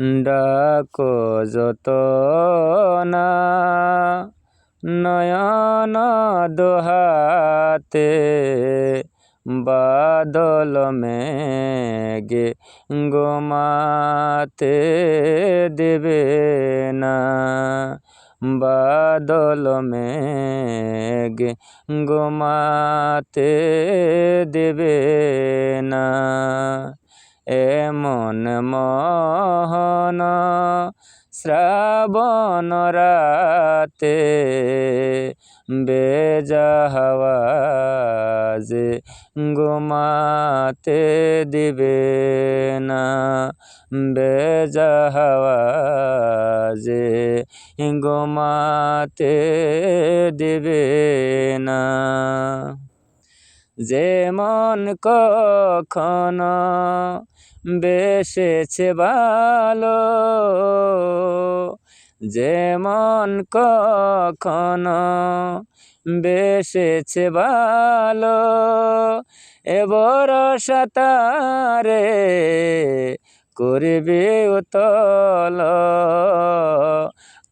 ডাকো যত না নয়ন দোহাতে বাদল মেঘে গোমাতে দেবে না। বাদল মেঘে গোমাতে দেবে না। এমন মহন শ্রাবণ রাতে বেজাহাওয়াজে ঘুমাতে দিবে না। বেজাহাওয়াজে ঘুমাতে দিবে না। যেমন কখনো বেসেছে ভালো যেমন কখনো বেসেছে ভালো এবার সাতারে করবে উতল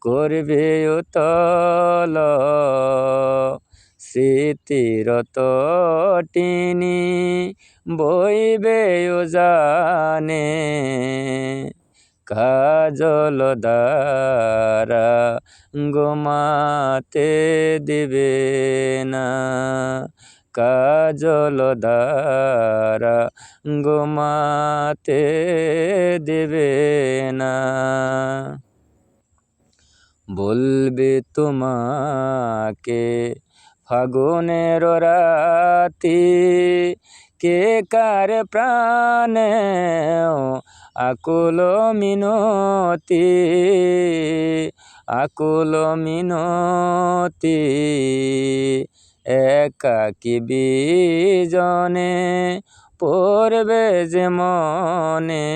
করবে উতল স্মৃতিরত টিনি, বইবে জানে কাজল দ্বারা গোমাতে দিবে না। কাজল দ্বারা গোমাতে দেবে না। বলবে তোমাকে ফাগুনের রাতি, কে কার প্রাণে আকুল মিনতি আকুল মিনতি একাকি বিজনে পড়বে যে মনে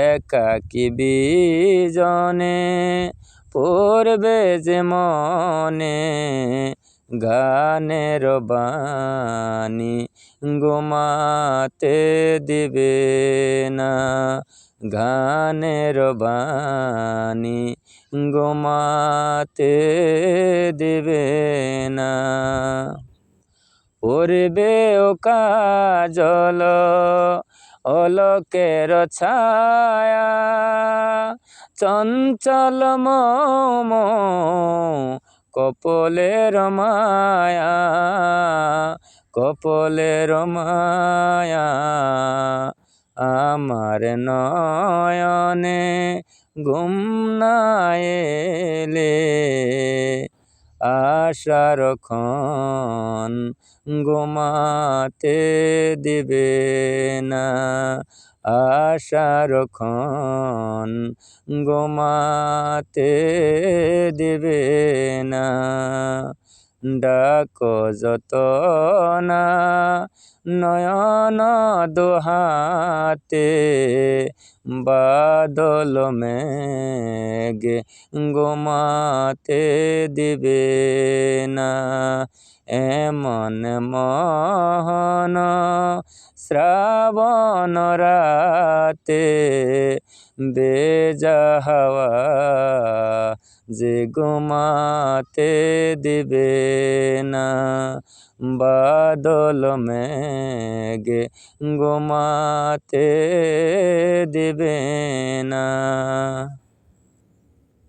একাকি বিজনে পড়বে যে মনে গানের বাণী গোমাতে দিবে না গানের বাণী গোমাতে দিবে না। পড়বে ও কাজল, অলোকের ছায়া চঞ্চল মম কপলের মায়া কপলের মায়া আমার নয়নে ঘুম না এলে আশার ক্ষণ ঘুমাতে দিবে না। আশার ক্ষণ গোমাতে দেবে না। ডাক যত না নয়ন দোহাতে বাদল মেঘে গোমাতে দিবে না। এমন মহন শ্রাবণ রাতে বেজাহাওয়া যে ঘুমাতে দিবে না বাদল মেঘে ঘুমাতে দিবে না।